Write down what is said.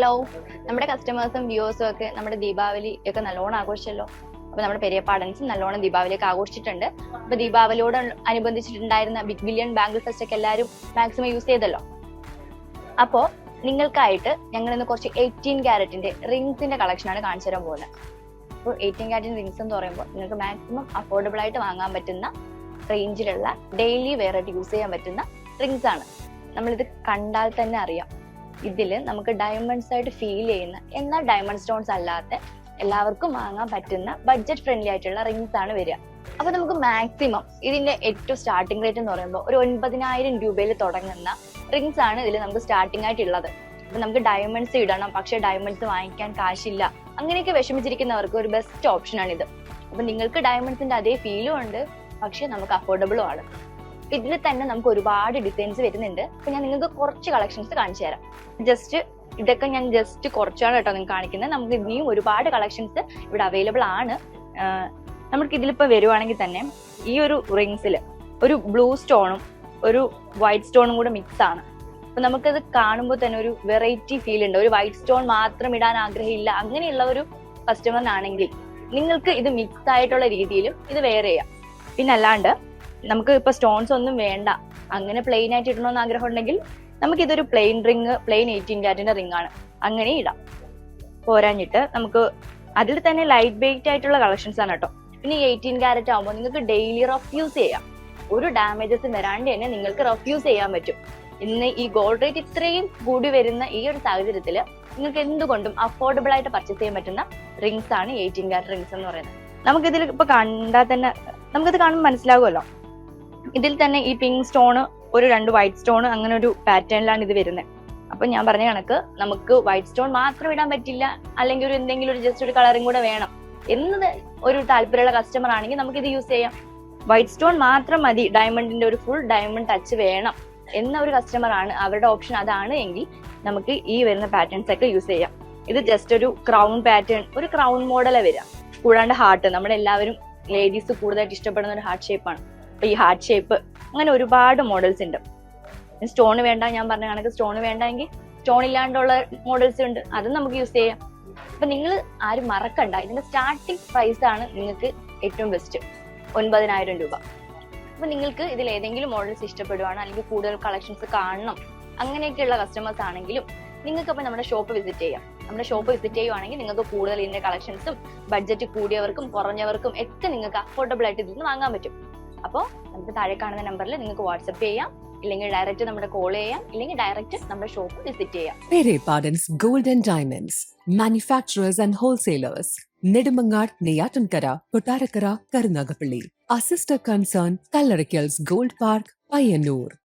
Hello നമ്മുടെ കസ്റ്റമേഴ്സും വ്യൂവേഴ്സും ഒക്കെ നമ്മുടെ ദീപാവലി ഒക്കെ നല്ലോണം ആഘോഷിച്ചല്ലോ. അപ്പൊ നമ്മുടെ പെരിയ പാടൻസും നല്ലോണം ദീപാവലിയൊക്കെ ആഘോഷിച്ചിട്ടുണ്ട്. അപ്പൊ ദീപാവലിയോട് അനുബന്ധിച്ചിട്ടുണ്ടായിരുന്ന ബിഗ് ബില്യൺ ബാങ്കിൾ ഫെസ്റ്റ് ഒക്കെ എല്ലാവരും മാക്സിമം യൂസ് ചെയ്തല്ലോ. അപ്പോ നിങ്ങൾക്കായിട്ട് ഞങ്ങൾ ഇന്ന് കുറച്ച് എയ്റ്റീൻ ക്യാരറ്റിന്റെ റിങ്സിന്റെ കളക്ഷനാണ് കാണിച്ചു തരാൻ പോകുന്നത്. അപ്പോൾ എയ്റ്റീൻ ക്യാരറ്റിൻ റിങ്സ് എന്ന് പറയുമ്പോൾ നിങ്ങൾക്ക് മാക്സിമം അഫോർഡബിൾ ആയിട്ട് വാങ്ങാൻ പറ്റുന്ന റേഞ്ചിലുള്ള ഡെയിലി വെയർ ആയിട്ട് യൂസ് ചെയ്യാൻ പറ്റുന്ന റിങ്സ് ആണ്. നമ്മളിത് കണ്ടാൽ തന്നെ അറിയാം. ഇതിൽ നമുക്ക് ഡയമണ്ട്സ് ആയിട്ട് ഫീൽ ചെയ്യുന്ന എന്നാൽ ഡയമണ്ട് സ്റ്റോൺസ് അല്ലാത്ത എല്ലാവർക്കും വാങ്ങാൻ പറ്റുന്ന ബഡ്ജറ്റ് ഫ്രണ്ട്ലി ആയിട്ടുള്ള റിങ്സ് ആണ് വരിക. അപ്പൊ നമുക്ക് മാക്സിമം ഇതിന്റെ ഏറ്റവും സ്റ്റാർട്ടിംഗ് റേറ്റ് എന്ന് പറയുമ്പോൾ ഒരു ഒൻപതിനായിരം രൂപയിൽ തുടങ്ങുന്ന റിങ്സ് ആണ് ഇതിൽ നമുക്ക് സ്റ്റാർട്ടിംഗ് ആയിട്ടുള്ളത്. അപ്പൊ നമുക്ക് ഡയമണ്ട്സ് ഇടണം പക്ഷെ ഡയമണ്ട്സ് വാങ്ങിക്കാൻ കാശില്ല. അങ്ങനെയൊക്കെ വിഷമിച്ചിരിക്കുന്നവർക്ക് ഒരു ബെസ്റ്റ് ഓപ്ഷൻ ഇത് അപ്പൊ നിങ്ങൾക്ക് ഡയമണ്ട്സിന്റെ അതേ ഫീലും ഉണ്ട് പക്ഷെ നമുക്ക് അഫോർഡബിളും ആണ്. ഇതിൽ തന്നെ നമുക്ക് ഒരുപാട് ഡിസൈൻസ് വരുന്നുണ്ട്. അപ്പൊ ഞാൻ നിങ്ങൾക്ക് കുറച്ച് കളക്ഷൻസ് കാണിച്ചു തരാം. ജസ്റ്റ് ഇതൊക്കെ ഞാൻ ജസ്റ്റ് കുറച്ചാണ് കേട്ടോ നിങ്ങൾക്ക് കാണിക്കുന്നത്. നമുക്ക് ഇനിയും ഒരുപാട് കളക്ഷൻസ് ഇവിടെ അവൈലബിൾ ആണ്. നമുക്ക് ഇതിലിപ്പോ വരുവാണെങ്കിൽ തന്നെ ഈ ഒരു റിങ്സിൽ ഒരു ബ്ലൂ സ്റ്റോണും ഒരു വൈറ്റ് സ്റ്റോണും കൂടെ മിക്സ് ആണ്. അപ്പൊ നമുക്കത് കാണുമ്പോൾ തന്നെ ഒരു വെറൈറ്റി ഫീൽ ഉണ്ട്. ഒരു വൈറ്റ് സ്റ്റോൺ മാത്രം ഇടാൻ ആഗ്രഹമില്ല. അങ്ങനെയുള്ള ഒരു കസ്റ്റമറിനാണെങ്കിൽ നിങ്ങൾക്ക് ഇത് മിക്സ് ആയിട്ടുള്ള രീതിയിലും ഇത് വെയർ ചെയ്യാം. പിന്നെ അല്ലാണ്ട് നമുക്ക് ഇപ്പൊ സ്റ്റോൺസ് ഒന്നും വേണ്ട. അങ്ങനെ പ്ലെയിൻ ആയിട്ട് ഇടണമെന്ന് ആഗ്രഹം ഉണ്ടെങ്കിൽ നമുക്ക് ഇതൊരു പ്ലെയിൻ റിങ് പ്ലെയിൻ എയ്റ്റീൻ ക്യാരറ്റിന്റെ റിംഗ് ആണ്. അങ്ങനെ ഇടാം. പോരാഞ്ഞിട്ട് നമുക്ക് അതിൽ തന്നെ ലൈറ്റ് വെയിറ്റ് ആയിട്ടുള്ള കളക്ഷൻസ് ആണ് കേട്ടോ. പിന്നെ എയ്റ്റീൻ കാരറ്റ് ആകുമ്പോൾ നിങ്ങൾക്ക് ഡെയിലി റഫ്യൂസ് ചെയ്യാം. ഒരു ഡാമേജസ് വരാണ്ട് തന്നെ നിങ്ങൾക്ക് റഫ്യൂസ് ചെയ്യാൻ പറ്റും. ഇന്ന് ഈ ഗോൾഡ് റേറ്റ് ഇത്രയും കൂടി വരുന്ന ഈ ഒരു സാഹചര്യത്തിൽ നിങ്ങൾക്ക് എന്തുകൊണ്ടും അഫോർഡബിൾ ആയിട്ട് പർച്ചേസ് ചെയ്യാൻ പറ്റുന്ന റിങ്സ് ആണ് എയ്റ്റീൻ കാരറ്റ് റിങ്സ് എന്ന് പറയുന്നത്. നമുക്കിതിൽ ഇപ്പൊ കണ്ടാൽ തന്നെ നമുക്കിത് കാണുമ്പോൾ മനസ്സിലാകുമല്ലോ. ഇതിൽ തന്നെ ഈ പിങ്ക് സ്റ്റോണ് ഒരു രണ്ട് വൈറ്റ് സ്റ്റോൺ അങ്ങനെ ഒരു പാറ്റേണിലാണ് ഇത് വരുന്നത് അപ്പൊ ഞാൻ പറഞ്ഞ കണക്ക് നമുക്ക് വൈറ്റ് സ്റ്റോൺ മാത്രം ഇടാൻ പറ്റില്ല അല്ലെങ്കിൽ ഒരു എന്തെങ്കിലും ഒരു ജസ്റ്റ് ഒരു കളറും കൂടെ വേണം. എന്നത് ഒരു താല്പര്യമുള്ള കസ്റ്റമർ ആണെങ്കിൽ നമുക്ക് ഇത് യൂസ് ചെയ്യാം. വൈറ്റ് സ്റ്റോൺ മാത്രം മതി ഡയമണ്ടിന്റെ ഒരു ഫുൾ ഡയമണ്ട് ടച്ച് വേണം എന്ന ഒരു കസ്റ്റമർ ആണ് അവരുടെ ഓപ്ഷൻ അതാണ് എങ്കിൽ നമുക്ക് ഈ വരുന്ന പാറ്റേൺസ് ഒക്കെ യൂസ് ചെയ്യാം. ഇത് ജസ്റ്റ് ഒരു ക്രൗൺ പാറ്റേൺ ഒരു ക്രൗൺ മോഡലേ വരിക. കൂടാണ്ട് ഹാർട്ട് നമ്മളെല്ലാവരും ലേഡീസ് കൂടുതലായിട്ട് ഇഷ്ടപ്പെടുന്ന ഒരു ഹാർട്ട് ഷേപ്പാണ് ഈ ഹാർട്ട് ഷേപ്പ് അങ്ങനെ ഒരുപാട് മോഡൽസ് ഉണ്ട്. സ്റ്റോൺ വേണ്ട ഞാൻ പറഞ്ഞ കണക്ക് സ്റ്റോൺ വേണ്ടെങ്കിൽ സ്റ്റോൺ ഇല്ലാണ്ടുള്ള മോഡൽസ് ഉണ്ട്. അതും നമുക്ക് യൂസ് ചെയ്യാം. അപ്പൊ നിങ്ങൾ ആരും മറക്കണ്ട. ഇതിന്റെ സ്റ്റാർട്ടിംഗ് പ്രൈസ് ആണ് നിങ്ങൾക്ക് ഏറ്റവും ബെസ്റ്റ് ഒൻപതിനായിരം രൂപ. അപ്പൊ നിങ്ങൾക്ക് ഇതിൽ ഏതെങ്കിലും മോഡൽസ് ഇഷ്ടപ്പെടുവാണ് അല്ലെങ്കിൽ കൂടുതൽ കളക്ഷൻസ് കാണണം അങ്ങനെയൊക്കെയുള്ള കസ്റ്റമേഴ്സ് ആണെങ്കിലും നിങ്ങൾക്ക് അപ്പൊ നമ്മുടെ ഷോപ്പ് വിസിറ്റ് ചെയ്യാം. നമ്മുടെ ഷോപ്പ് വിസിറ്റ് ചെയ്യുവാണെങ്കിൽ നിങ്ങൾക്ക് കൂടുതൽ ഇതിന്റെ കളക്ഷൻസും ബഡ്ജറ്റ് കൂടിയവർക്കും കുറഞ്ഞവർക്കും ഒക്കെ നിങ്ങൾക്ക് അഫോർഡബിൾ ആയിട്ട് ഇതിൽ നിന്ന് വാങ്ങാൻ പറ്റും. അപ്പോൾ നമുക്ക് താഴെ കാണുന്ന നമ്പറിൽ നിങ്ങൾക്ക് വാട്സ്ആപ്പ് ചെയ്യാം ഇല്ലെങ്കിൽ ഡയറക്റ്റ് നമ്മുടെ കോൾ ചെയ്യാം ഇല്ലെങ്കിൽ ഡയറക്റ്റ് നമ്മുടെ ഷോപ്പ് വിസിറ്റ് ചെയ്യാം. പെരേ പാർഡൻസ് golden diamonds manufacturers and wholesalers Nedumangad Neyyattinkara Kottarakkara Karunagappally sister concern Kallarakkals gold park Payyanur